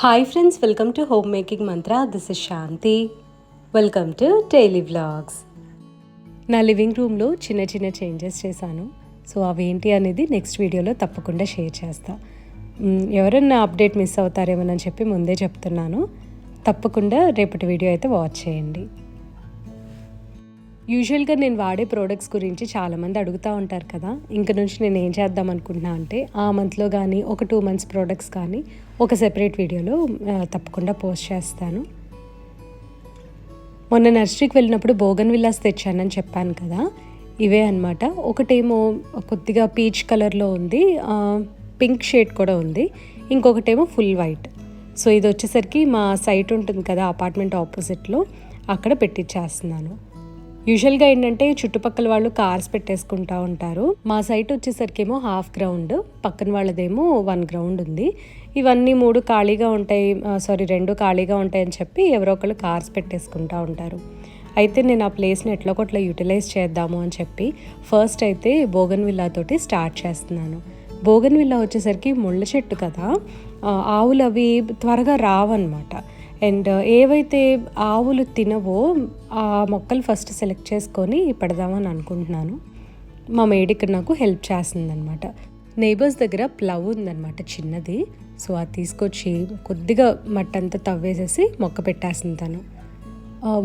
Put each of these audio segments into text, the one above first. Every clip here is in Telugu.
Hi friends welcome to home making Mantra this is Shanti welcome to daily vlogs నా లివింగ్ రూమ్లో చిన్న చిన్న చేంజెస్ చేశాను. సో అవేంటి అనేది నెక్స్ట్ వీడియోలో తప్పకుండా షేర్ చేస్తా. ఎవరన్నా అప్డేట్ మిస్ అవుతారేమోనని చెప్పి ముందే చెప్తున్నాను. తప్పకుండా రేపటి వీడియో అయితే వాచ్ చేయండి. యూజువల్గా నేను వాడే ప్రోడక్ట్స్ గురించి చాలామంది అడుగుతూ ఉంటారు కదా. ఇంక నుంచి నేను ఏం చేద్దాం అనుకుంటున్నా అంటే ఆ మంత్లో కానీ ఒక టూ మంత్స్ ప్రోడక్ట్స్ కానీ ఒక సెపరేట్ వీడియోలో తప్పకుండా పోస్ట్ చేస్తాను. మొన్న నర్సరీకి వెళ్ళినప్పుడు బోగన్ విల్లాస్ తెచ్చానని చెప్పాను కదా ఇవే అనమాట ఒకటేమో కొద్దిగా పీచ్ కలర్లో ఉంది పింక్ షేడ్ కూడా ఉంది. ఇంకొకటేమో ఫుల్ వైట్ సో ఇది వచ్చేసరికి మా సైట్ ఉంటుంది కదా అపార్ట్మెంట్ ఆపోజిట్లో అక్కడ పెట్టించేస్తున్నాను యూజువల్గా ఏంటంటే చుట్టుపక్కల వాళ్ళు కార్స్ పెట్టేసుకుంటా ఉంటారు. మా సైట్ వచ్చేసరికి ఏమో హాఫ్ గ్రౌండ్ పక్కన వాళ్ళదేమో వన్ గ్రౌండ్ ఉంది. ఇవన్నీ మూడు ఖాళీగా ఉంటాయి సారీ రెండు ఖాళీగా ఉంటాయని చెప్పి ఎవరో ఒకళ్ళు కార్స్ పెట్టేసుకుంటా ఉంటారు. అయితే నేను ఆ ప్లేస్ని ఎట్లా ఒకట్లా యూటిలైజ్ చేద్దాము అని చెప్పి ఫస్ట్ అయితే బోగన్ విల్లాతోటి స్టార్ట్ చేస్తున్నాను. బోగన్ విల్లా వచ్చేసరికి ముళ్ళ చెట్టు కదా ఆవులు అవి త్వరగా రావన్నమాట. అండ్ uh, ఏవైతే ఆవులు తినవో ఆ మొక్కలు ఫస్ట్ సెలెక్ట్ చేసుకొని పెడదామని అనుకుంటున్నాను. మా మేడికి నాకు హెల్ప్ చేస్తుందనమాట నేబర్స్ దగ్గర ప్లవ్ ఉందన్నమాట చిన్నది. సో అది తీసుకొచ్చి కొద్దిగా మట్టంతా అంతా తవ్వేసేసి మొక్క పెట్టేసింది తను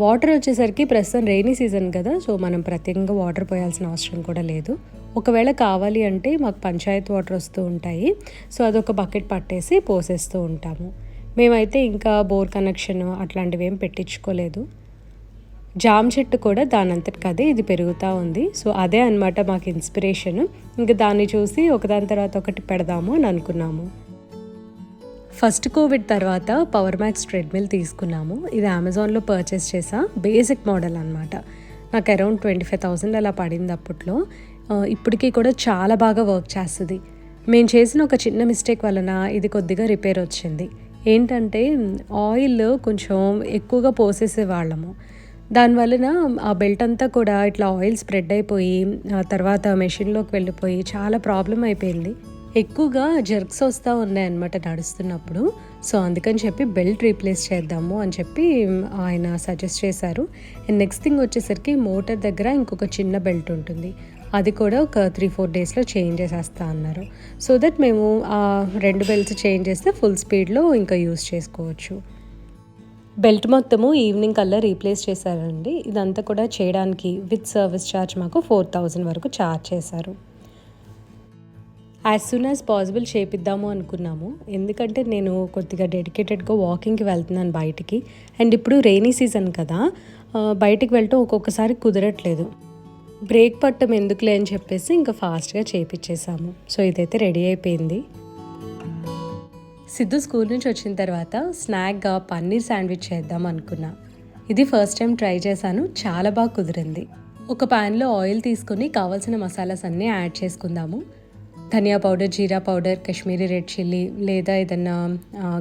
వాటర్ uh, వచ్చేసరికి ప్రస్తుతం రెయినీ సీజన్ కదా సో మనం ప్రత్యేకంగా వాటర్ పోయాల్సిన అవసరం కూడా లేదు. ఒకవేళ కావాలి అంటే మాకు పంచాయత్ వాటర్ వస్తూ ఉంటాయి. సో అదొక బకెట్ పట్టేసి పోసేస్తూ ఉంటాము. మేమైతే ఇంకా బోర్ కనెక్షన్ అట్లాంటివి ఏం పెట్టించుకోలేదు. జామ్ చెట్టు కూడా దాని అంతటికి అదే ఇది పెరుగుతూ ఉంది. సో అదే అన్నమాట మాకు ఇన్స్పిరేషన్ ఇంకా దాన్ని చూసి ఒకదాని తర్వాత ఒకటి పెడదాము అని అనుకున్నాము. ఫస్ట్ కోవిడ్ తర్వాత పవర్ మ్యాక్స్ ట్రెడ్మిల్ తీసుకున్నాము. ఇది అమెజాన్లో పర్చేస్ చేసా. బేసిక్ మోడల్ అనమాట నాకు అరౌండ్ ట్వంటీ ఫైవ్ థౌసండ్ అలా పడింది అప్పట్లో. ఇప్పటికీ కూడా చాలా బాగా వర్క్ చేస్తుంది. మేము చేసిన ఒక చిన్న మిస్టేక్ వలన ఇది కొద్దిగా రిపేర్ వచ్చింది. ఏంటంటే ఆయిల్ కొంచెం ఎక్కువగా పోసేసే వాళ్ళము. దానివలన ఆ బెల్ట్ అంతా కూడా ఇట్లా ఆయిల్ స్ప్రెడ్ అయిపోయి ఆ తర్వాత మెషిన్లోకి వెళ్ళిపోయి చాలా ప్రాబ్లం అయిపోయింది. ఎక్కువగా జర్క్స్ వస్తూ ఉన్నాయన్నమాట నడుస్తున్నప్పుడు. సో అందుకని చెప్పి బెల్ట్ రీప్లేస్ చేద్దాము అని చెప్పి ఆయన సజెస్ట్ చేశారు. అండ్ నెక్స్ట్ థింగ్ వచ్చేసరికి మోటార్ దగ్గర ఇంకొక చిన్న బెల్ట్ ఉంటుంది. అది కూడా ఒక త్రీ ఫోర్ డేస్లో చేంజ్ చేసేస్తా అన్నారు. సో దట్ మేము ఆ రెండు బెల్ట్స్ చేంజ్ చేస్తే ఫుల్ స్పీడ్లో ఇంకా యూస్ చేసుకోవచ్చు. బెల్ట్ మొత్తము ఈవినింగ్ కల్లా రీప్లేస్ చేశారండి. ఇదంతా కూడా చేయడానికి విత్ సర్వీస్ ఛార్జ్ మాకు ఫోర్ థౌజండ్ వరకు ఛార్జ్ చేశారు. యాజ్ సూన్ యాజ్ పాసిబుల్ చేపిద్దాము అనుకున్నాము. ఎందుకంటే నేను కొద్దిగా డెడికేటెడ్గా వాకింగ్కి వెళ్తున్నాను బయటికి. అండ్ ఇప్పుడు రెయినీ సీజన్ కదా బయటికి వెళ్ళటం ఒక్కొక్కసారి కుదరట్లేదు. బ్రేక్ పట్టం ఎందుకులే అని చెప్పేసి ఇంకా ఫాస్ట్గా చేపించేసాము సో ఇదైతే రెడీ అయిపోయింది. సిద్ధు స్కూల్ నుంచి వచ్చిన తర్వాత స్నాక్గా పన్నీర్ శాండ్విచ్ చేద్దాం అనుకున్నా. ఇది ఫస్ట్ టైం ట్రై చేశాను. చాలా బాగా కుదిరింది. ఒక ప్యాన్లో ఆయిల్ తీసుకొని కావాల్సిన మసాలాస్ అన్నీ యాడ్ చేసుకుందాము. ధనియా పౌడర్ జీరా పౌడర్ కాశ్మీరీ రెడ్ చిల్లీ లేదా ఏదన్నా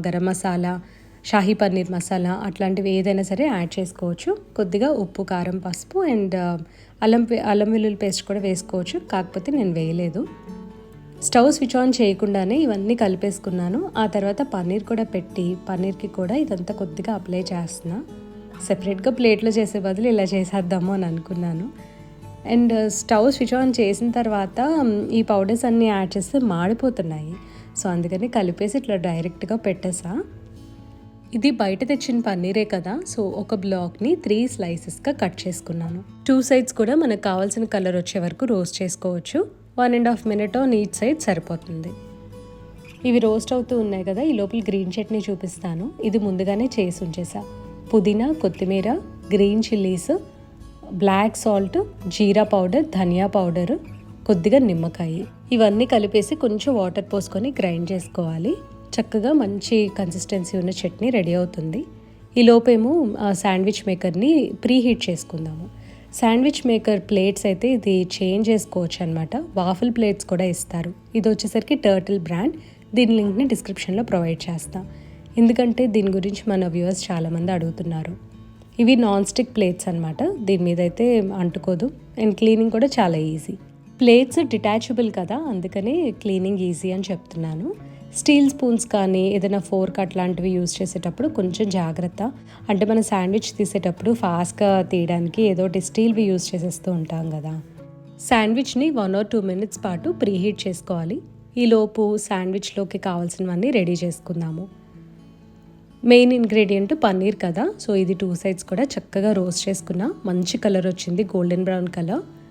గరం మసాలా షాహీ పన్నీర్ మసాలా అట్లాంటివి ఏదైనా సరే యాడ్ చేసుకోవచ్చు. కొద్దిగా ఉప్పు కారం పసుపు అండ్ అల్లం పే- అల్లం వెల్లుల్లి పేస్ట్ కూడా వేసుకోవచ్చు. కాకపోతే నేను వేయలేదు. స్టవ్ స్విచ్ ఆన్ చేయకుండానే ఇవన్నీ కలిపేసుకున్నాను. ఆ తర్వాత పన్నీర్ కూడా పెట్టి పన్నీర్కి కూడా ఇదంతా కొద్దిగా అప్లై చేస్తున్నా. సెపరేట్గా ప్లేట్లో చేసే బదులు ఇలా చేసేద్దాము అని అనుకున్నాను. అండ్ స్టవ్ స్విచ్ ఆన్ చేసిన తర్వాత ఈ పౌడర్స్ అన్నీ యాడ్ చేస్తే మాడిపోతున్నాయి. సో అందుకని కలిపేసి ఇట్లా డైరెక్ట్గా పెట్టేసా. ఇది బయట తెచ్చిన పన్నీరే కదా సో ఒక బ్లాక్ని త్రీ స్లైసెస్గా కట్ చేసుకున్నాను. టూ సైడ్స్ కూడా మనకు కావాల్సిన కలర్ వచ్చే వరకు రోస్ట్ చేసుకోవచ్చు. One and half minute on each side సరిపోతుంది. ఇవి రోస్ట్ అవుతూ ఉన్నాయి కదా ఈ లోపల గ్రీన్ చట్నీ చూపిస్తాను. ఇది ముందుగానే చేసి ఉంచేసా. పుదీనా కొత్తిమీర గ్రీన్ చిల్లీస్ బ్లాక్ సాల్ట్ జీరా పౌడర్ ధనియా పౌడర్ కొద్దిగా నిమ్మకాయ. ఇవన్నీ కలిపేసి కొంచెం వాటర్ పోసుకొని గ్రైండ్ చేసుకోవాలి. చక్కగా మంచి కన్సిస్టెన్సీ ఉన్న చట్నీ రెడీ అవుతుంది. ఈ లోపేమో శాండ్విచ్ మేకర్ని ప్రీ హీట్ చేసుకుందాము. శాండ్విచ్ మేకర్ ప్లేట్స్ అయితే ఇది చేంజ్ చేసుకోవచ్చు అనమాట వాఫిల్ ప్లేట్స్ కూడా ఇస్తారు. ఇది వచ్చేసరికి టర్టిల్ బ్రాండ్ దీని లింక్ని డిస్క్రిప్షన్లో ప్రొవైడ్ చేస్తాం. ఎందుకంటే దీని గురించి మన వ్యూవర్స్ చాలామంది అడుగుతున్నారు. ఇవి నాన్ స్టిక్ ప్లేట్స్ అనమాట దీని మీద అయితే అంటుకోదు. అండ్ క్లీనింగ్ కూడా చాలా ఈజీ ప్లేట్స్ డిటాచబుల్ కదా అందుకనే క్లీనింగ్ ఈజీ అని చెప్తున్నాను. స్టీల్ స్పూన్స్ కానీ ఏదైనా ఫోర్క్ అట్లాంటివి యూజ్ చేసేటప్పుడు కొంచెం జాగ్రత్త. అంటే మనం శాండ్విచ్ తీసేటప్పుడు ఫాస్ట్గా తీయడానికి ఏదో ఒకటి స్టీల్వి యూజ్ చేసేస్తూ ఉంటాం కదా. శాండ్విచ్ని వన్ ఆర్ టూ మినిట్స్ పాటు ప్రీహీట్ చేసుకోవాలి. ఈలోపు శాండ్విచ్లోకి కావాల్సినవన్నీ రెడీ చేసుకుందాము. మెయిన్ ఇంగ్రీడియంట్ పన్నీర్ కదా. సో ఇది టూ సైడ్స్ కూడా చక్కగా రోస్ట్ చేసుకున్న మంచి కలర్ వచ్చింది. Golden brown colour.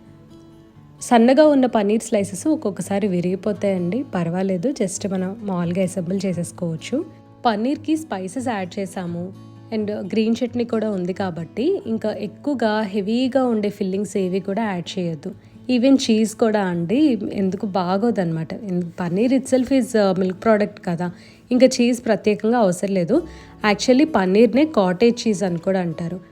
సన్నగా ఉన్న పన్నీర్ స్లైసెస్ ఒక్కొక్కసారి విరిగిపోతాయండి. పర్వాలేదు జస్ట్ మనం మామూలుగా అసెంబుల్ చేసేసుకోవచ్చు. పన్నీర్కి స్పైసెస్ యాడ్ చేసాము. అండ్ గ్రీన్ చట్నీ కూడా ఉంది కాబట్టి ఇంకా ఎక్కువగా హెవీగా ఉండే ఫిల్లింగ్స్ ఏవి కూడా యాడ్ చేయొద్దు. ఈవెన్ చీజ్ కూడా అండి ఎందుకు బాగోదన్నమాట. Paneer itself is milk product కదా. ఇంకా చీజ్ ప్రత్యేకంగా అవసరం లేదు. యాక్చువల్లీ పన్నీర్నే కాటేజ్ చీజ్ అని కూడా అంటారు.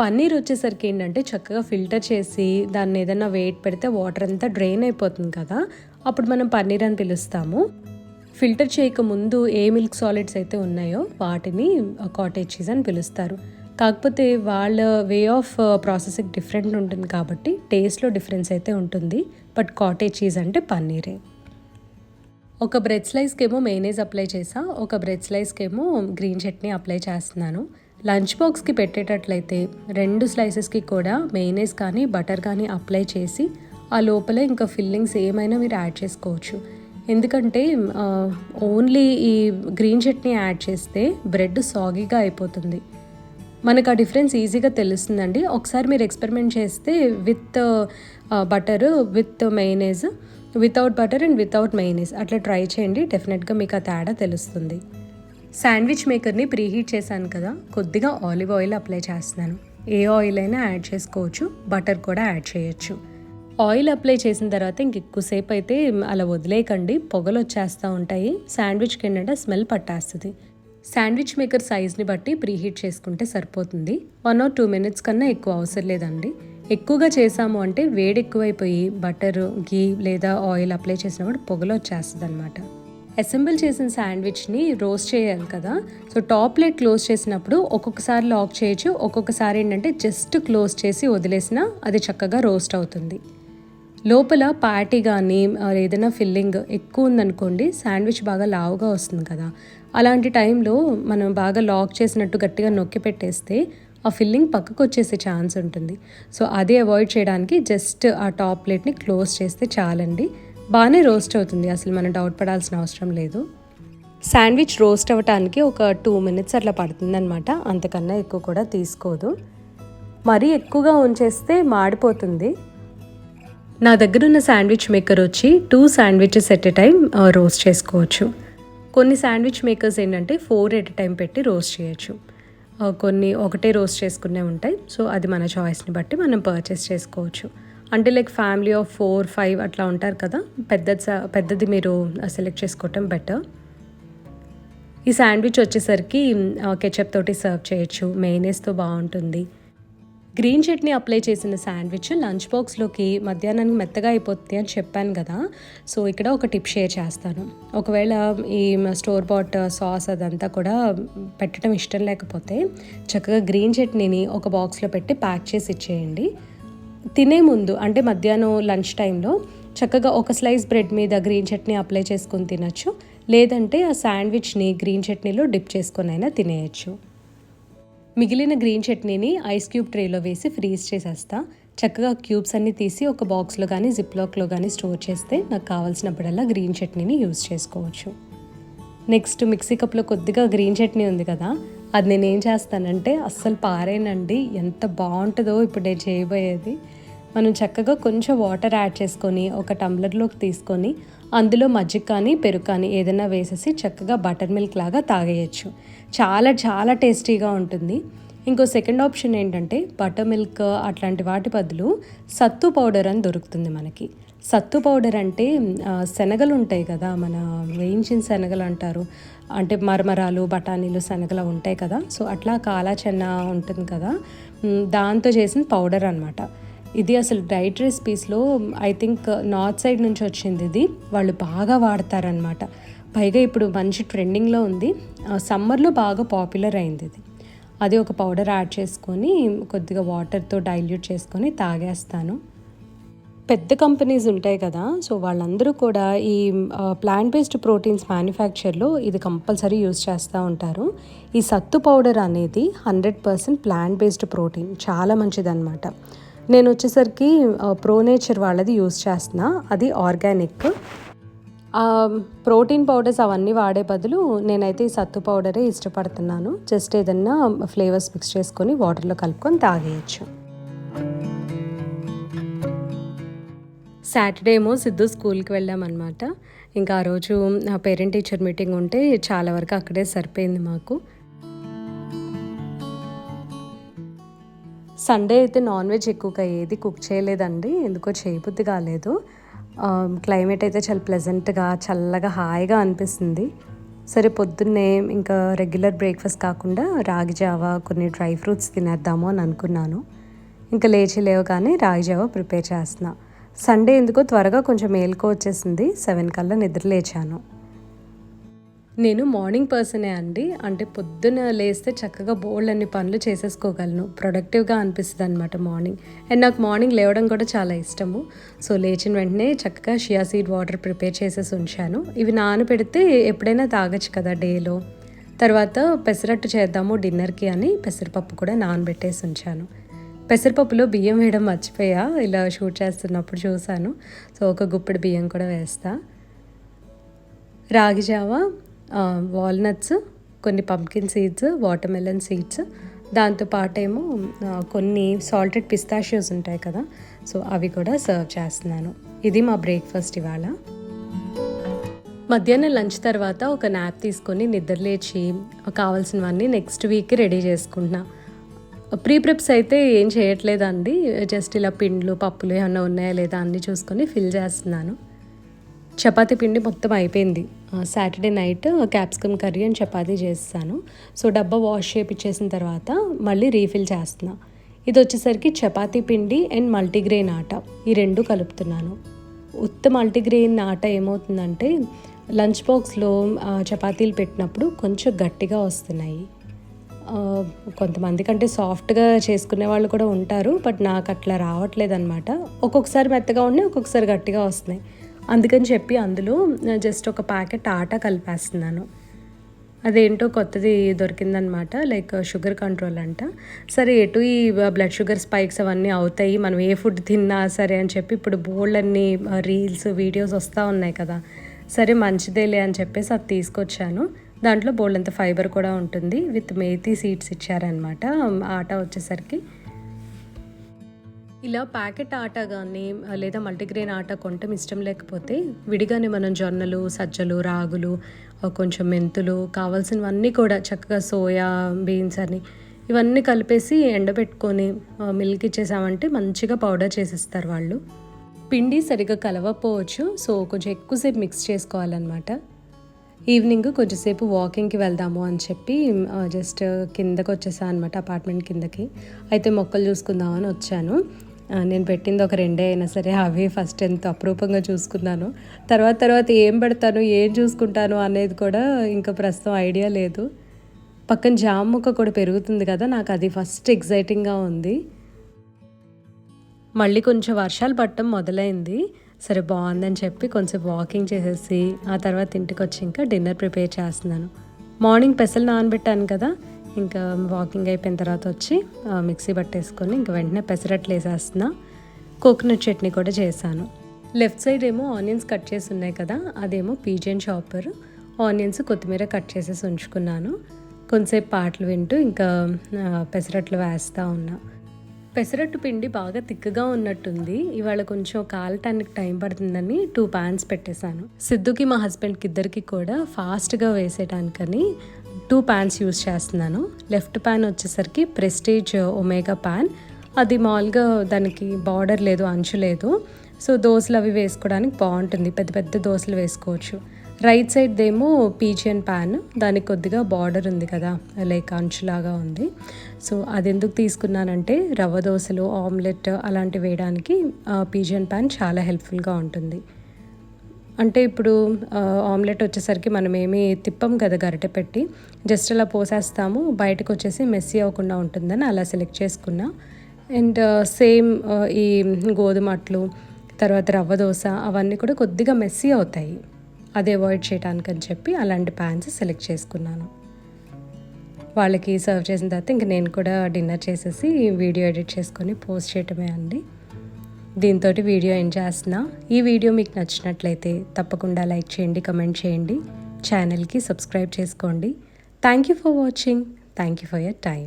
పన్నీర్ వచ్చేసరికి ఏంటంటే చక్కగా ఫిల్టర్ చేసి దాన్ని ఏదైనా వెయిట్ పెడితే వాటర్ అంతా డ్రైన్ అయిపోతుంది కదా. అప్పుడు మనం పన్నీర్ అని పిలుస్తాము. ఫిల్టర్ చేయక ముందు ఏ మిల్క్ సాలిడ్స్ అయితే ఉన్నాయో వాటిని కాటేజ్ చీజ్ అని పిలుస్తారు. కాకపోతే వాళ్ళ వే ఆఫ్ ప్రాసెసింగ్ డిఫరెంట్ ఉంటుంది కాబట్టి టేస్ట్లో డిఫరెన్స్ అయితే ఉంటుంది. బట్ కాటేజ్ చీజ్ అంటే పన్నీరే. ఒక బ్రెడ్ స్లైస్కి ఏమో మెయినేజ్ అప్లై చేసా ఒక బ్రెడ్ స్లైస్కి ఏమో గ్రీన్ చట్నీ అప్లై చేస్తున్నాను. లంచ్ బాక్స్కి పెట్టేటట్లయితే రెండు స్లైసెస్కి కూడా మెయినేజ్ కానీ బటర్ కానీ అప్లై చేసి ఆ లోపల ఇంకా ఫిల్లింగ్స్ ఏమైనా మీరు యాడ్ చేసుకోవచ్చు. ఎందుకంటే ఓన్లీ ఈ గ్రీన్ చట్నీ యాడ్ చేస్తే బ్రెడ్ సాగీగా అయిపోతుంది. మనకు ఆ డిఫరెన్స్ ఈజీగా తెలుస్తుందండి. ఒకసారి మీరు ఎక్స్పెరిమెంట్ చేస్తే with butter with mayonnaise without butter and without mayonnaise అట్లా ట్రై చేయండి. డెఫినెట్గా మీకు ఆ తేడా తెలుస్తుంది. శాండ్విచ్ మేకర్ని ప్రీహీట్ చేశాను కదా కొద్దిగా ఆలివ్ ఆయిల్ అప్లై చేస్తున్నాను. ఏ ఆయిల్ అయినా యాడ్ చేసుకోవచ్చు బటర్ కూడా యాడ్ చేయొచ్చు. ఆయిల్ అప్లై చేసిన తర్వాత ఇంక ఎక్కువసేపు అయితే అలా వదిలేయకండి పొగలు వచ్చేస్తూ ఉంటాయి. శాండ్విచ్కి ఏంటంటే స్మెల్ పట్టేస్తుంది. శాండ్విచ్ మేకర్ సైజ్ని బట్టి ప్రీహీట్ చేసుకుంటే సరిపోతుంది. వన్ ఆర్ టూ మినిట్స్ కన్నా ఎక్కువ అవసరం లేదండి. ఎక్కువగా చేసాము అంటే వేడి ఎక్కువైపోయి బటర్ గీ లేదా ఆయిల్ అప్లై చేసినప్పుడు పొగలు వచ్చేస్తుంది అనమాట అసెంబుల్ చేసిన శాండ్విచ్ని రోస్ట్ చేయాలి కదా. సో టాప్ ప్లేట్ క్లోజ్ చేసినప్పుడు ఒక్కొక్కసారి లాక్ చేయొచ్చు. ఒక్కొక్కసారి ఏంటంటే జస్ట్ క్లోజ్ చేసి వదిలేసినా అది చక్కగా రోస్ట్ అవుతుంది. లోపల పాటీ కానీ ఏదైనా ఫిల్లింగ్ ఎక్కువ ఉందనుకోండి శాండ్విచ్ బాగా లావుగా వస్తుంది కదా. అలాంటి టైంలో మనం బాగా లాక్ చేసినట్టు గట్టిగా నొక్కి పెట్టేస్తే ఆ ఫిల్లింగ్ పక్కకు వచ్చేసే ఛాన్స్ ఉంటుంది. సో అది అవాయిడ్ చేయడానికి జస్ట్ ఆ టాప్ ప్లేట్ని క్లోజ్ చేస్తే చాలండి. బాగానే రోస్ట్ అవుతుంది. అసలు మనం డౌట్ పడాల్సిన అవసరం లేదు. శాండ్విచ్ రోస్ట్ అవ్వటానికి ఒక టూ మినిట్స్ అట్లా పడుతుందనమాట అంతకన్నా ఎక్కువ కూడా తీసుకోదు. మరీ ఎక్కువగా ఉంచేస్తే మాడిపోతుంది. నా దగ్గర ఉన్న శాండ్విచ్ మేకర్ వచ్చి two sandwiches at a time roast చేసుకోవచ్చు. కొన్ని శాండ్విచ్ మేకర్స్ ఏంటంటే ఫోర్ ఎట్ ఎ టైం పెట్టి రోస్ట్ చేయొచ్చు. కొన్ని ఒకటే రోస్ట్ చేసుకునే ఉంటాయి. సో అది మన చాయిస్ని బట్టి మనం పర్చేస్ చేసుకోవచ్చు. అంటే like family of four five అట్లా ఉంటారు కదా? పెద్ద పెద్దది మీరు సెలెక్ట్ చేసుకోవటం బెటర్ ఈ శాండ్విచ్ వచ్చేసరికి కెచప్ తోటి సర్వ్ చేయొచ్చు. మెయినేస్తో బాగుంటుంది. గ్రీన్ చట్నీ అప్లై చేసిన శాండ్విచ్ లంచ్ బాక్స్లోకి మధ్యాహ్నానికి మెత్తగా అయిపోతుంది అని చెప్పాను కదా. సో ఇక్కడ ఒక టిప్ షేర్ చేస్తాను. ఒకవేళ ఈ స్టోర్ బాట్ సాస్ అదంతా కూడా పెట్టడం ఇష్టం లేకపోతే చక్కగా గ్రీన్ చట్నీని ఒక బాక్స్లో పెట్టి ప్యాక్ చేసి ఇచ్చేయండి. తినే ముందు అంటే మధ్యాహ్నం లంచ్ టైంలో చక్కగా ఒక స్లైస్ బ్రెడ్ మీద గ్రీన్ చట్నీ అప్లై చేసుకొని తినచ్చు. లేదంటే ఆ శాండ్విచ్ని గ్రీన్ చట్నీలో డిప్ చేసుకొని అయినా తినేయచ్చు. మిగిలిన గ్రీన్ చట్నీని ఐస్ క్యూబ్ ట్రేలో వేసి ఫ్రీజ్ చేసేస్తా. చక్కగా క్యూబ్స్ అన్నీ తీసి ఒక బాక్స్లో కానీ జిప్లాక్లో కానీ స్టోర్ చేస్తే నాకు కావాల్సినప్పుడల్లా గ్రీన్ చట్నీని యూస్ చేసుకోవచ్చు. నెక్స్ట్ మిక్సీ కప్లో కొద్దిగా గ్రీన్ చట్నీ ఉంది కదా అది నేను ఏం చేస్తానంటే అస్సలు పారేనండి. ఎంత బాగుంటుందో ఇప్పుడు నేను చేయబోయేది. మనం చక్కగా కొంచెం వాటర్ యాడ్ చేసుకొని ఒక టంబ్లర్లోకి తీసుకొని అందులో మజ్జిగ కానీ పెరుగు కానీ ఏదైనా వేసేసి చక్కగా బటర్ మిల్క్ లాగా తాగేయచ్చు. చాలా చాలా టేస్టీగా ఉంటుంది. ఇంకో సెకండ్ ఆప్షన్ ఏంటంటే బటర్ మిల్క్ అట్లాంటి వాటి బదులు సత్తు పౌడర్ అని దొరుకుతుంది మనకి. సత్తు పౌడర్ అంటే శనగలు ఉంటాయి కదా మన వేయించిన శనగలు అంటారు. అంటే మరమరాలు బఠానీలు శనగలు ఉంటాయి కదా. సో అట్లా కాలా చెన్న ఉంటుంది కదా. దాంతో చేసిన పౌడర్ అనమాట ఇది అసలు డైట్ రెసిపీస్లో ఐ థింక్ నార్త్ సైడ్ నుంచి వచ్చింది ఇది. వాళ్ళు బాగా వాడతారనమాట పైగా ఇప్పుడు మంచి ట్రెండింగ్లో ఉంది. సమ్మర్లో బాగా పాపులర్ అయింది ఇది. అది ఒక పౌడర్ యాడ్ చేసుకొని కొద్దిగా వాటర్తో డైల్యూట్ చేసుకొని తాగేస్తాను. పెద్ద కంపెనీస్ ఉంటాయి కదా సో వాళ్ళందరూ కూడా ఈ ప్లాంట్ బేస్డ్ ప్రోటీన్స్ మ్యానుఫ్యాక్చర్లో ఇది కంపల్సరీ యూస్ చేస్తూ ఉంటారు. ఈ సత్తు పౌడర్ అనేది hundred percent plant based protein చాలా మంచిదన్నమాట. నేను వచ్చేసరికి ప్రో నేచర్ వాళ్ళది యూస్ చేస్తున్నా. అది ఆర్గానిక్. ప్రోటీన్ పౌడర్స్ అవన్నీ వాడే బదులు నేనైతే ఈ సత్తు పౌడరే ఇష్టపడుతున్నాను. జస్ట్ ఏదన్నా ఫ్లేవర్స్ మిక్స్ చేసుకొని వాటర్లో కలుపుకొని తాగేయచ్చు. సాటర్డే ఏమో సిద్ధు స్కూల్కి వెళ్ళామన్నమాట. ఇంకా ఆ రోజు పేరెంట్ టీచర్ మీటింగ్ ఉంటే చాలా వరకు అక్కడే సరిపోయింది మాకు. సండే అయితే నాన్ వెజ్ ఎక్కువగా ఏది కుక్ చేయలేదండి ఎందుకో చేయబుద్ధి కాలేదు. క్లైమేట్ అయితే చాలా ప్లెజెంట్గా చల్లగా హాయిగా అనిపిస్తుంది. సరే పొద్దున్నే ఇంకా రెగ్యులర్ బ్రేక్ఫాస్ట్ కాకుండా రాగి జావా కొన్ని డ్రై ఫ్రూట్స్ తినేద్దాము అని అనుకున్నాను. ఇంకా లేచి లేవగానే రాగి జావా ప్రిపేర్ చేస్తున్నా. సండే ఎందుకో త్వరగా కొంచెం మేల్కో వచ్చేసింది సెవెన్ కల్లా నిద్ర లేచాను. నేను మార్నింగ్ పర్సనే అండి. అంటే పొద్దున లేస్తే చక్కగా బోల్డ్ అన్ని పనులు చేసేసుకోగలను. ప్రొడక్టివ్గా అనిపిస్తుంది అనమాట మార్నింగ్ అండ్ నాకు మార్నింగ్ లేవడం కూడా చాలా ఇష్టము. సో లేచిన వెంటనే చక్కగా షియా సీడ్ వాటర్ ప్రిపేర్ చేసేసి ఉంచాను. ఇవి నానబెడితే ఎప్పుడైనా తాగొచ్చు కదా డేలో తర్వాత పెసరట్టు చేద్దాము డిన్నర్కి అని పెసరపప్పు కూడా నానబెట్టేసి ఉంచాను. పెసరపప్పులో బియ్యం వేయడం మర్చిపోయా. ఇలా షూట్ చేస్తున్నప్పుడు చూశాను. సో ఒక గుప్పెడు బియ్యం కూడా వేస్తా. రాగి జావా వాల్నట్స్ కొన్ని pumpkin seeds watermelon seeds దాంతోపాటేమో కొన్ని సాల్టెడ్ పిస్తాషియోస్ ఉంటాయి కదా. సో అవి కూడా సర్వ్ చేస్తున్నాను. ఇది మా బ్రేక్ఫాస్ట్ ఇవాళ. మధ్యాహ్నం లంచ్ తర్వాత ఒక నాప్ తీసుకొని నిద్రలేచి కావాల్సినవన్నీ నెక్స్ట్ వీక్ రెడీ చేసుకుంటున్నా. ప్రీ ప్రిప్స్ అయితే ఏం చేయట్లేదండి. జస్ట్ ఇలా పిండ్లు పప్పులు ఏమన్నా ఉన్నాయా లేదా అన్నీ చూసుకొని ఫిల్ చేస్తున్నాను. చపాతీ పిండి మొత్తం అయిపోయింది. సాటర్డే నైట్ క్యాప్సికమ్ కర్రీ అని చపాతీ చేస్తాను. సో డబ్బా వాష్ చేపించేసిన తర్వాత మళ్ళీ రీఫిల్ చేస్తున్నా. ఇది వచ్చేసరికి చపాతీ పిండి అండ్ మల్టీగ్రెయిన్ ఆట. ఈ రెండు కలుపుతున్నాను. ఉత్త మల్టీగ్రెయిన్ ఆట ఏమవుతుందంటే లంచ్ బాక్స్లో చపాతీలు పెట్టినప్పుడు కొంచెం గట్టిగా వస్తున్నాయి. కొంతమంది కంటే సాఫ్ట్గా చేసుకునే వాళ్ళు కూడా ఉంటారు బట్ నాకు అట్లా రావట్లేదు అనమాట ఒక్కొక్కసారి మెత్తగా ఉన్నాయి ఒక్కొక్కసారి గట్టిగా వస్తున్నాయి. అందుకని చెప్పి అందులో జస్ట్ ఒక ప్యాకెట్ ఆట కలిపేస్తున్నాను. అదేంటో కొత్తది దొరికిందనమాట లైక్ షుగర్ కంట్రోల్ అంట. సరే ఎటు ఈ బ్లడ్ షుగర్ స్పైక్స్ అవన్నీ అవుతాయి మనం ఏ ఫుడ్ తిన్నా సరే అని చెప్పి ఇప్పుడు బోల్డ్ అన్ని రీల్స్ వీడియోస్ వస్తూ ఉన్నాయి కదా. సరే మంచిదేలే అని చెప్పేసి అది తీసుకొచ్చాను. దాంట్లో బోల్డ్ అంత ఫైబర్ కూడా ఉంటుంది విత్ మేతి సీడ్స్ ఇచ్చారనమాట ఆట వచ్చేసరికి. ఇలా ప్యాకెట్ ఆట కానీ లేదా మల్టీగ్రెయిన్ ఆట కొనటం ఇష్టం లేకపోతే విడిగానే మనం జొన్నలు సజ్జలు రాగులు కొంచెం మెంతులు కావాల్సినవన్నీ కూడా చక్కగా సోయా బీన్స్ అని ఇవన్నీ కలిపేసి ఎండబెట్టుకొని మిల్క్ ఇచ్చేసామంటే మంచిగా పౌడర్ చేసేస్తారు వాళ్ళు. పిండి సరిగ్గా కలవకపోవచ్చు సో కొంచెం ఎక్కువసేపు మిక్స్ చేసుకోవాలన్నమాట. ఈవినింగ్ కొంచెంసేపు వాకింగ్కి వెళ్దాము అని చెప్పి జస్ట్ కిందకి వచ్చేసాను అనమాట అపార్ట్మెంట్ కిందకి. అయితే మొక్కలు చూసుకుందామని వచ్చాను. నేను పెట్టింది ఒక రెండే అయినా సరే అవి ఫస్ట్ ఎంత అప్రూపంగా చూసుకున్నాను. తర్వాత తర్వాత ఏం పెడతాను ఏం చూసుకుంటాను అనేది కూడా ఇంకా ప్రస్తుతం ఐడియా లేదు. పక్కన జామ్ కూడా పెరుగుతుంది కదా నాకు అది ఫస్ట్ ఎగ్జైటింగ్గా ఉంది. మళ్ళీ కొంచెం వర్షాలు పట్టడం మొదలైంది. సరే బాగుందని చెప్పి కొంచెం వాకింగ్ చేసేసి ఆ తర్వాత ఇంటికి వచ్చి ఇంకా డిన్నర్ ప్రిపేర్ చేస్తున్నాను. మార్నింగ్ పెసలు నానబెట్టాను కదా ఇంకా వాకింగ్ అయిపోయిన తర్వాత వచ్చి మిక్సీ పట్టేసుకొని ఇంకా వెంటనే పెసరట్లు వేసేస్తున్నా. కోకోనట్ చట్నీ కూడా చేశాను. లెఫ్ట్ సైడ్ ఏమో ఆనియన్స్ కట్ చేసి ఉన్నాయి కదా అదేమో పీజియన్ షాపర్ ఆనియన్స్ కొత్తిమీర కట్ చేసేసి ఉంచుకున్నాను. కొంతసేపు పాటలు వింటూ ఇంకా పెసరట్లు వేస్తూ ఉన్నా. పెసరట్టు పిండి బాగా తిక్కగా ఉన్నట్టుంది. ఇవాళ కొంచెం కాలటానికి టైం పడుతుందని టూ ప్యాన్స్ పెట్టేశాను. సిద్ధుకి మా హస్బెండ్కి ఇద్దరికి కూడా ఫాస్ట్గా వేసేటానికని టూ ప్యాన్స్ యూస్ చేస్తున్నాను. లెఫ్ట్ ప్యాన్ వచ్చేసరికి ప్రెస్టేజ్ ఒమేగా ప్యాన్. అది మామూలుగా దానికి బార్డర్ లేదు అంచు లేదు. సో దోశలు అవి వేసుకోవడానికి బాగుంటుంది. పెద్ద పెద్ద దోశలు వేసుకోవచ్చు. రైట్ సైడ్ ఏమో పీజియన్ ప్యాన్. దానికి కొద్దిగా బార్డర్ ఉంది కదా లైక్ అంచులాగా ఉంది. సో అది ఎందుకు తీసుకున్నానంటే రవ్వ దోశలు ఆమ్లెట్ అలాంటివి వేయడానికి పీజియన్ ప్యాన్ చాలా హెల్ప్ఫుల్గా ఉంటుంది. అంటే ఇప్పుడు ఆమ్లెట్ వచ్చేసరికి మనం ఏమి తిప్పం కదా గరిటె పెట్టి. జస్ట్ అలా పోసేస్తాము. బయటకు వచ్చేసి మెస్సీ అవ్వకుండా ఉంటుందని అలా సెలెక్ట్ చేసుకున్నా. అండ్ సేమ్ ఈ గోధుమ అట్లు తర్వాత రవ్వ దోశ అవన్నీ కూడా కొద్దిగా మెస్సీ అవుతాయి. అది అవాయిడ్ చేయడానికి అని చెప్పి అలాంటి ప్యాన్స్ సెలెక్ట్ చేసుకున్నాను. వాళ్ళకి సర్వ్ చేసిన తర్వాత ఇంక నేను కూడా డిన్నర్ చేసేసి వీడియో ఎడిట్ చేసుకొని పోస్ట్ చేయటమే అండి. దీంతో వీడియో ఏం చేస్తున్నా. ఈ వీడియో మీకు నచ్చినట్లయితే తప్పకుండా లైక్ చేయండి కమెంట్ చేయండి. ఛానల్కి సబ్స్క్రైబ్ చేసుకోండి. Thank you for watching thank you for your time